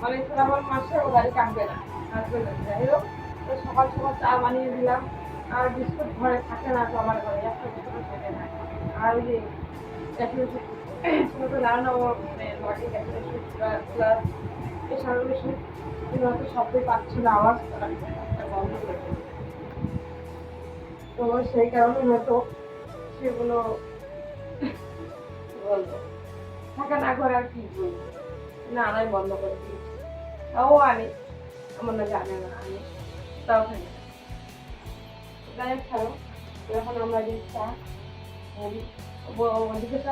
মানে শ্রাবণ মাসে ও দাড়ি কাটবে না। না যাই হোক, তো সকাল সকাল চা বানিয়ে দিলাম। আর বিস্কুট ঘরে থাকে না তো আমার ঘরে, একটা থাকে না। আর না মানে হয়তো শব্দই পাচ্ছিল আওয়াজ বন্ধ তো সেই কারণে হয়তো সেগুলো বলব। থাকা না করে আর কি বলব? না আনাই বন্ধ করে দিয়েছি ও আনে আমার না জানে না তাও এখন আমরা যে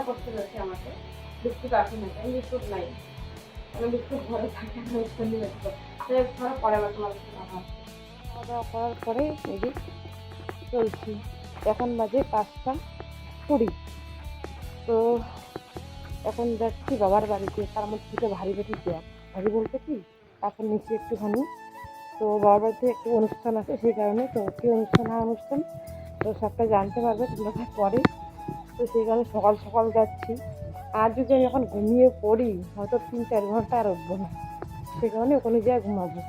করতে আমাকে না নাই ঘরে পরে দাওয়া করার পরে চলছি এখন বাজে পাঁচটা কুড়ি তো এখন যাচ্ছি বাবার বাড়িতে তার মধ্যে ভারী ভারী ব্যাগ ভারী বলতে কি এখন নিচে একটুখানি। তো বাবার বাড়িতে একটু অনুষ্ঠান আছে সেই কারণে। তো কি অনুষ্ঠান হয় অনুষ্ঠান, তো সবটা জানতে পারবে তোমরা পরে তো সেই কারণে সকাল সকাল যাচ্ছি। আর যদি আমি এখন ঘুমিয়ে পড়ি, হয়তো তিন চার ঘণ্টা আর উঠবো না। সেই কারণে ওখানে গিয়ে ঘুমাবো।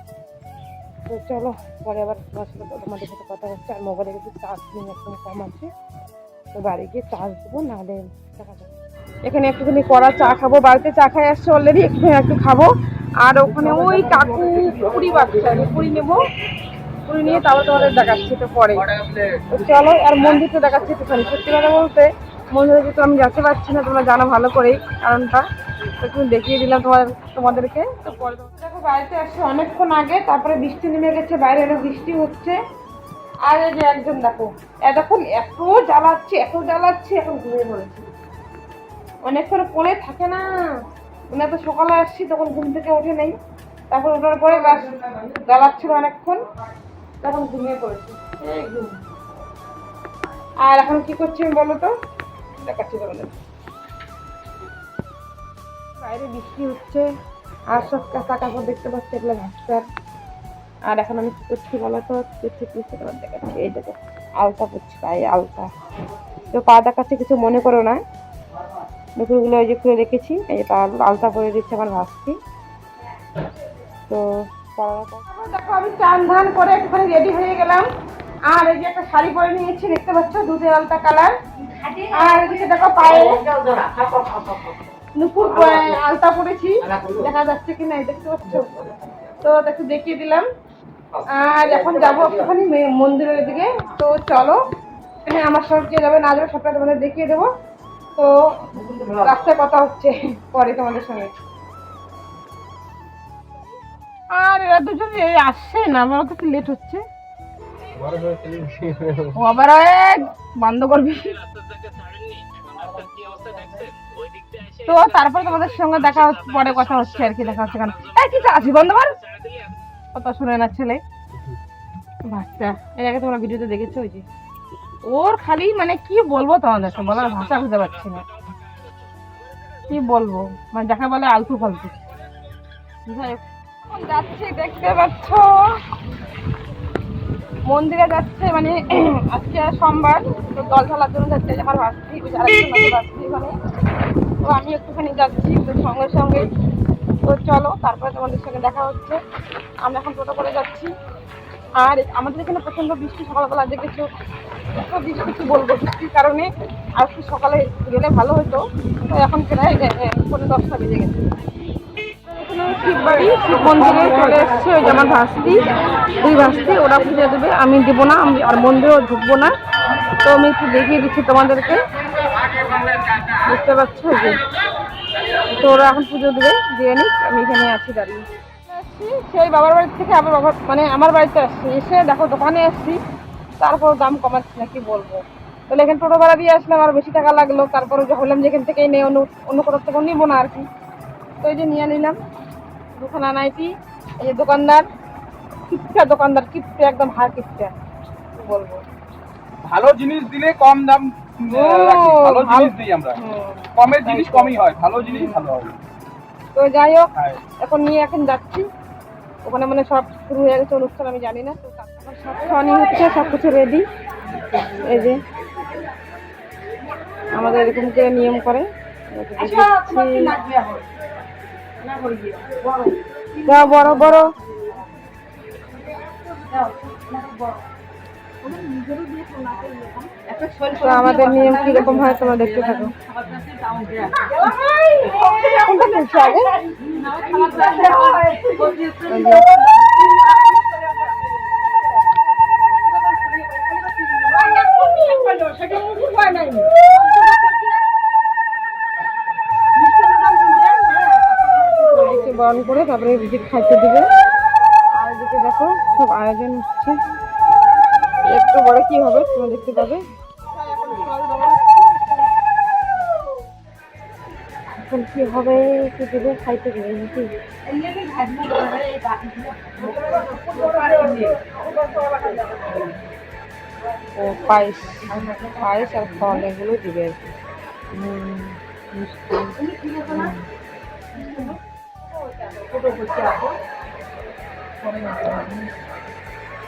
তো চলো, পরে আবার তোমার সাথে তোমাদের সাথে কথা হচ্ছে। আর মোবাইলে কিন্তু চার্জ নেই একদম কম আছে। তো বাড়ি গিয়ে চার্জ দেবো, নাহলে দেখা যাবে। এখানে একটুখানি কড়া চা খাব, বাড়িতে চা খাই আসছে অলরেডি একটু খাব। আর ওখানে ওই কাকু পুরি বাচ্চা পুরি নেব। পুরি নিয়ে তারপর তোমাদের দেখাচ্ছি তো পরে। চলো, আর মন্দিরটা দেখাচ্ছি একটুখানি। সত্যি কথা বলতে মন্দিরে যেহেতু আমি যেতে পারছি না, তোমরা জানো ভালো করেই কারণটা। একটু দেখিয়ে দিলাম তোমার, তোমাদেরকে। তো পরে দেখো, বাড়িতে আসছে অনেকক্ষণ আগে, তারপরে বৃষ্টি নেমে গেছে, বাইরে এলো বৃষ্টি হচ্ছে। আর এই যে একজন দেখো এতক্ষণ এত জ্বালাচ্ছে এত জ্বালাচ্ছে, এখন ঘুমিয়ে পড়েছে। অনেকক্ষণ কোলে থাকে না। মানে তো সকালে আসছি, তখন ঘুম থেকে ওঠে নেই। তারপর ওঠার পরে বাস জ্বালাচ্ছিল অনেকক্ষণ, তখন ঘুমিয়ে পড়েছি। ঘুম। আর এখন কি করছি আমি বলো তো? দেখাচ্ছি তোমাদের। বাইরে বৃষ্টি হচ্ছে, আর সব কাঁচা কাপড় দেখতে পাচ্ছি, এগুলো ভাস্কার আর এখন আমি কি করছি বলো তো? ঠিক তোমার দেখাচ্ছি। এই দেখো, আলতা পড়ছি পায়ে আলতা। তো পা দেখাচ্ছে, কিছু মনে করো না। দুপুরগুলো ওই যে খুলে রেখেছি, এই যে পা আলতা পরে দিচ্ছে আমার ভাস্তি তো দেখো আমি চান ধান করে একটুখানি রেডি হয়ে গেলাম। আর এই যে একটা শাড়ি পরে নিয়েছি, দেখতে পাচ্ছ? দুধের আলতা কালার। আর এদিকে দেখো পায়ে নুপুর পরে আলতা পরেছি। দেখা যাচ্ছে কি না দেখতে পাচ্ছ? তো একটু দেখিয়ে দিলাম। আর এখন যাব একটুখানি মন্দিরের দিকে। তো চলো আমার কে যাবে না যাবে, সবটা তোমাদের দেখিয়ে দেবো। তো রাস্তায় কথা হচ্ছে পরে তোমাদের সঙ্গে। আর এরা দুজন আসছে না, আমার তো লেট হচ্ছে। আবার বন্ধ করবি। তো তারপর তোমাদের সঙ্গে দেখা হচ্ছে, পরে কথা হচ্ছে আর কি, দেখা হচ্ছে কেন? এই কি আছি বন্ধ কর কথা শুনে না ছেলে। বাচ্চা, এর আগে তোমরা ভিডিওতে দেখেছ ওই যে? ওর খালি মানে কি বলব তোমাদেরকে বলার ভাষা খুঁজে পাচ্ছি না। কি বলব? মানে যাকে বলে আলতু ফালতু। যাচ্ছি, দেখতে পাচ্ছ? মন্দিরে যাচ্ছে মানে আজকে সোমবার। তো দল ঢালার জন্য যাচ্ছে আমার ভাস্তি ওখানে। তো আমি একটুখানি যাচ্ছি, তো সঙ্গে সঙ্গে। তো চলো, তারপরে তোমাদের সঙ্গে দেখা হচ্ছে। আমরা এখন টোটো করে যাচ্ছি। আর আমাদের এখানে প্রচণ্ড বৃষ্টি সকালবেলা দেখেছ এত বৃষ্টি কি বলব বৃষ্টির কারণে আর একটু সকালে গেলে ভালো হতো তো এখন প্রায় এ, দশটা বেজে গেছে। শিববাড়ি শিব মন্দিরে চলে এসছে ওই যে ভাস্তি দুই ভাস্তি ওরা পুজো দেবে আমি দেবো না আমি আর মন্দিরেও ঢুকবো না তো আমি একটু দেখিয়ে দিচ্ছি তোমাদেরকে। বুঝতে পারছ? যে তো ওরা এখন পুজো দেবে দিয়ে নিক আমি এখানে আছি দাঁড়িয়ে। আসছি সেই বাবার বাড়ি থেকে আবার বাবার মানে আমার বাড়িতে আসছি। এসে দেখো দোকানে আসছি। তারপর দাম কমাচ্ছি না কি বলব? তাহলে এখানে টোটো ভাড়া দিয়ে আসলাম আর বেশি টাকা লাগল। তারপরে যে হলাম যেখান থেকেই নেই অন্য অন্য কোথাও থেকে নিবো না আর কি। তো এই যে নিয়ে নিলাম। দুখানা নাইটি এই যে দোকানদার কিপটা দোকানদার কিপটা একদম হার কিপটা বলব? ভালো জিনিস দিলে কম দাম। ভালো জিনিস দিই আমরা। কমের জিনিস কমই হয় ভালো জিনিস ভালো তো যাই হোক হ্যাঁ। এখন নিয়ে এখন যাচ্ছি। ওখানে মানে সব শুরু হয়ে গেছে অনুষ্ঠান আমি জানি না। তো সব খাওয়ানি হচ্ছে সব কিছু রেডি এই যে আমাদের এরকম করে নিয়ম করে। দাও। বড়। বড়। তো আমাদের নিয়ম কীরকম হয়, তোমরা দেখতে থাকো। বরণ করে, তারপরে ভিজিট খাইতে দিবে। আর এদিকে দেখো, সব আয়োজন হচ্ছে। একটু বড় কি হবে তোমরা দেখতে পাবে। এখন কি হবে কি দেবে খাইতে দেবে নাকি? ও পায়েস পায়েস আর ফল, এগুলো দিবে আর কি।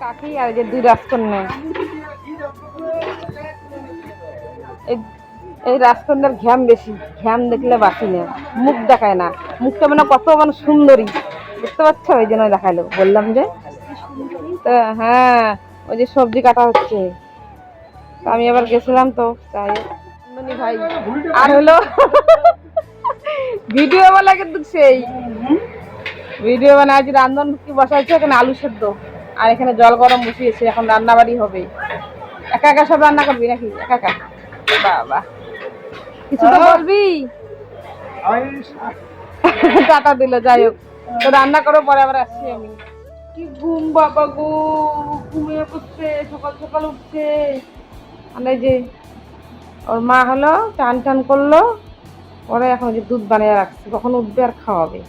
কাকি আর যে দুই রাজকন্যা। এই- রাজকন্যার ঘ্যাম বেশি, ঘ্যাম দেখলে বাসি না, মুখ দেখায় না। মুখটা মানে কত মানে সুন্দরী। বুঝতে পারছ ওই জন্য দেখাল। বললাম যে, তো হ্যাঁ ওই যে সবজি কাটা হচ্ছে। আমি আবার গেছিলাম তো, তাই। ভাই। আর হলো, ভিডিও বলা কিন্তু সেই। ভিডিও মানে আজ রান্ধন কি বসাইছে, এখানে আলু সেদ্ধ। আর এখানে জল গরম বসিয়েছে এখন রান্না বাড়ি হবে। একা একা সব রান্না করবি নাকি? একা একা? বাবা। কিছু তো বলবি? টাটা দিল যাই হোক। তো রান্না করো পরে আবার আসছি আমি। কি ঘুম বাবা গো? ঘুমিয়ে পড়ছে সকাল সকাল উঠছে। এই যে ওর মা হলো টান টান করল ওরা এখন ওই যে দুধ বানিয়ে রাখছে কখন উঠবে আর খাওয়াবে।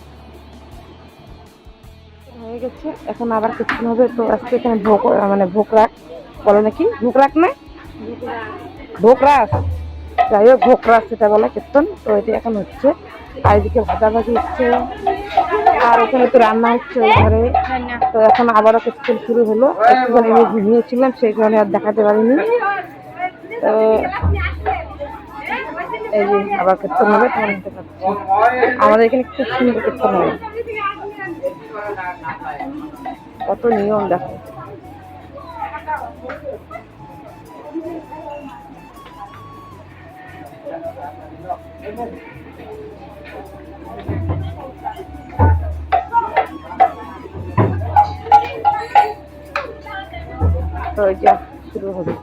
হয়ে গেছে। এখন আবার কিছুক্ষণ হবে তো আজকে এখানে ভোগ মানে ভোগ রাখ। বলে নাকি? ভোগ রাখ না? ভোগ রাখ। যাই হোক ভোগ রাখ সেটা বলে কীর্তন। তো এটা এখন হচ্ছে আর এদিকে ভাজা ভাজি হচ্ছে। আর ওখানে তো রান্না হচ্ছে ওই ঘরে। তো এখন আবারও কিছুক্ষণ শুরু হলো। একটুখানি আমি ঘুমিয়েছিলাম সেই কারণে আর দেখাতে পারিনি। তো এই যে আবার কীর্তন হবে আমাদের এখানে খুব সুন্দর কীর্তন হবে কত নিয়ম দেখো তো এই যে শুরু হবে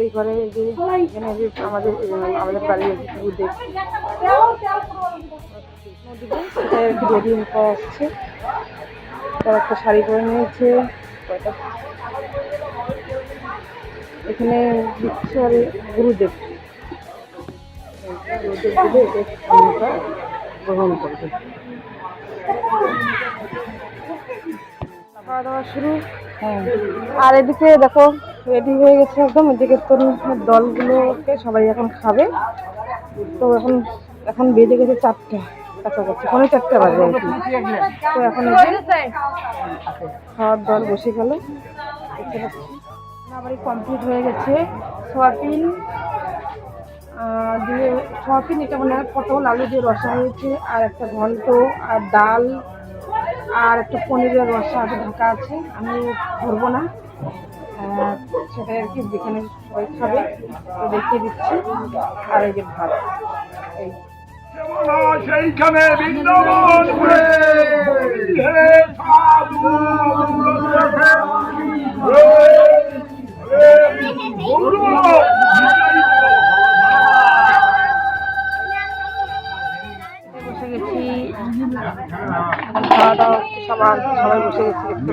এখানে যে এখানে যে আমাদের আমাদের বাড়ির একটু রেডি হতে আসছে। তার একটা শাড়ি পরে নিয়েছে এখানে আর গুরুদেব। গুরুদেব দিলে গ্রহণ করবে। খাওয়া দাওয়া শুরু। হ্যাঁ। আর এদিকে দেখো রেডি হয়ে গেছে একদম। এদিকে তরুণ দলগুলোকে সবাই এখন খাবে। তো এখন এখন বেজে গেছে চারটে কাছাকাছি পৌনে চারটে বাজে আর কি। তো এখন খাওয়ার দল বসে গেল। রান্নাবাড়ি কমপ্লিট হয়ে গেছে। সোয়াবিন দিয়ে সোয়াবিন এটা মানে পটল আলু দিয়ে রসা হয়েছে আর একটা ঘন্ট আর ডাল আর একটু পনিরের রসা আছে ঢাকা আছে আমি ধরবো না। সেটাই আর কি যেখানে সবাই খাবে দেখিয়ে দিচ্ছি। আর এই যে ভাত এই। সেইখানে বৃন্দাবন বসে গেছি। সবার সবাই বসে গেছি দেখতে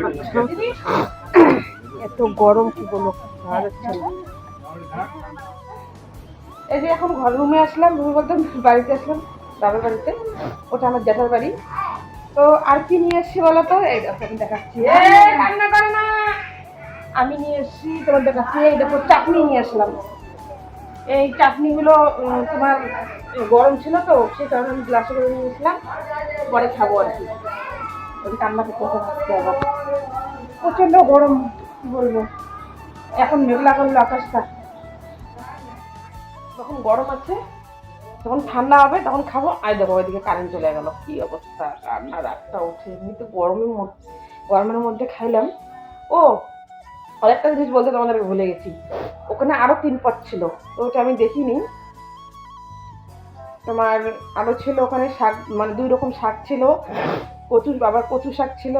এত গরম কি বলব খাওয়া যাচ্ছে এই যে এখন ঘর রুমে আসলাম, রুমে বলতে বাড়িতে আসলাম, বাবার বাড়িতে। ওটা আমার জ্যাঠার বাড়ি। তো আর কি নিয়ে এসছি বলো তো? এই দেখাচ্ছি। আমি নিয়ে এসছি, তোমার দেখাচ্ছি। এই দেখো, চাটনি নিয়ে আসলাম। এই চাটনিগুলো তোমার গরম ছিল তো, সেই কারণে আমি গ্লাসে করে নিয়ে নিয়েছিলাম পরে খাব আর কি। কান্না করতে ভাবতে আবার প্রচণ্ড গরম কি বলব। এখন মেঘলা করল আকাশটা। যখন গরম আছে, যখন ঠান্ডা হবে, তখন খাব। আর দেখো, ওইদিকে কারেন্ট চলে গেল। কি অবস্থা? রান্না রাতটা উঠে, এমনিতে গরমের মধ্যে গরমের মধ্যে খাইলাম। ও, আরেকটা জিনিস বলতে তোমাদেরকে ভুলে গেছি। ওখানে আরও তিন পথ ছিল, তো ওটা আমি দেখিনি। তোমার আরও ছিল ওখানে শাক মানে দুই রকম শাক ছিল। কচু বাবার কচু শাক ছিল।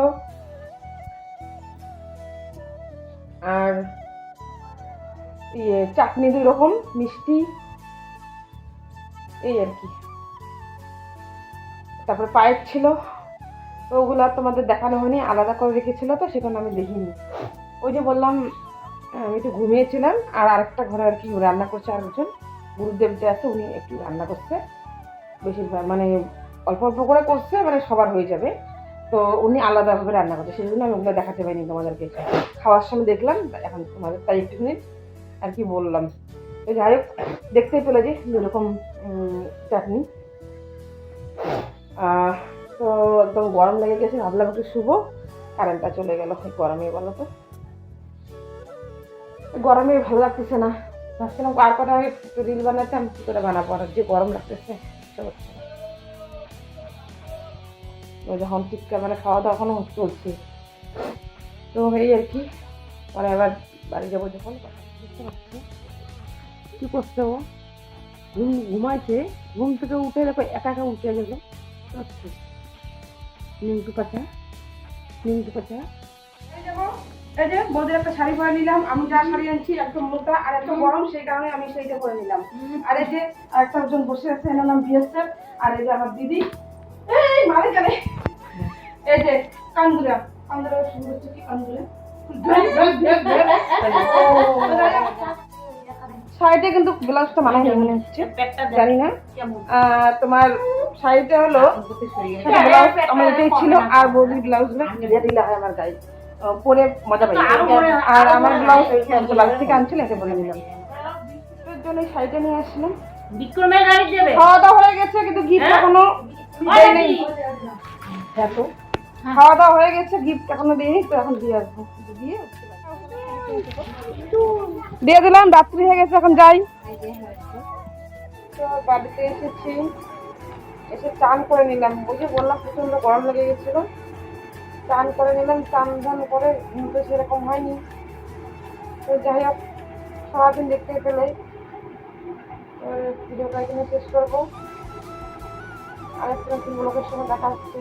আর ইয়ে চাটনি দুই রকম মিষ্টি। এই আর কি। তারপরে পায়েস ছিল। ওগুলো আর তোমাদের দেখানো হয়নি, আলাদা করে রেখেছিল তো সেখানে আমি দেখিনি। ওই যে বললাম, আমি তো ঘুমিয়েছিলাম, আর আরেকটা ঘরে আর কি রান্না করছে আরেকজন। গুরুদেব যে আছে, উনি একটু রান্না করছে। বেশিরভাগ মানে অল্প অল্প করে করছে মানে সবার হয়ে যাবে। তো উনি আলাদাভাবে রান্না করছে সেই জন্য আমি ওগুলো দেখাতে পারিনি তোমাদেরকে। খাওয়ার সময় দেখলাম, এখন তোমাদের তাই একটুখানি আর কি বললাম। তো যাই হোক, দেখতেই পেলে যে যেরকম চাটনি। তো একদম গরম লেগে গেছে, ভাবলাম একটু শুভ কারেন্টটা চলে গেল গরমে বলো তো? গরমে ভালো লাগতেছে না। ভাবছিলাম আর কটা রিল বানাতাম, কি করে বানাবো? যে গরম লাগতেছে যখন শীতকাল মানে খাওয়া দাওয়া এখনও চলছে। তো এই আর কি, পরে আবার বাড়ি যাব যখন বুঝতে পারছি কি করছে ও? ঘুম, ঘুমাইছে, ঘুম থেকে উঠে দেখো একা একা উঠে গেল। নিমটু পাচা নিমটু পাচা এই যে বৌদির একটা শাড়ি পরে নিলাম, আমি যা শাড়ি আনছি একদম মোটা আর একদম গরম, সেই কারণে আমি সেইটা পরে নিলাম। আর এই যে আরেকটা একজন বসে আছে, এনার নাম বিএসএফ আর এই যে আমার দিদি। এই মারে জানে এই যে কান্দুরা। কান্দুরা শুরু হচ্ছে কি কান্দুরা? শাড়িটা কিন্তু ব্লাউজটা মানায় মনে হচ্ছে। জানি না। তোমার শাড়িটা হলো ব্লাউজ আমার এটাই ছিল আর বৌদির ব্লাউজগুলো ঢিলা ঢিলা হয় আমার গায়ে। পরে মজা পাই আর আমার ব্লাউজ ব্লাউজ থেকে আনছিল এটা পরে নিলাম। এর জন্য শাড়িটা নিয়ে আসলাম। বিক্রমের গাড়ি দেবে? খাওয়া দাওয়া হয়ে গেছে কিন্তু গিফট এখনও দেয় নেই দেখো। খাওয়া দাওয়া হয়ে গেছে গিফট এখনও দিইনি তো এখন দিয়ে আসব। দিয়ে দিয়ে দিলাম রাত্রি হয়ে গেছে এখন যাই। তো বাড়িতে এসেছি। এসে চান করে নিলাম। ওই যে বললাম প্রচণ্ড গরম লেগে গেছিল। চান করে নিলাম চান ধান করে তো সেরকম হয়নি। তো যাই হোক সারাদিন দেখতে পেলে। ভিডিওটা এখানে শেষ করব। আরেকটা নতুন ব্লগের সঙ্গে দেখা হচ্ছে।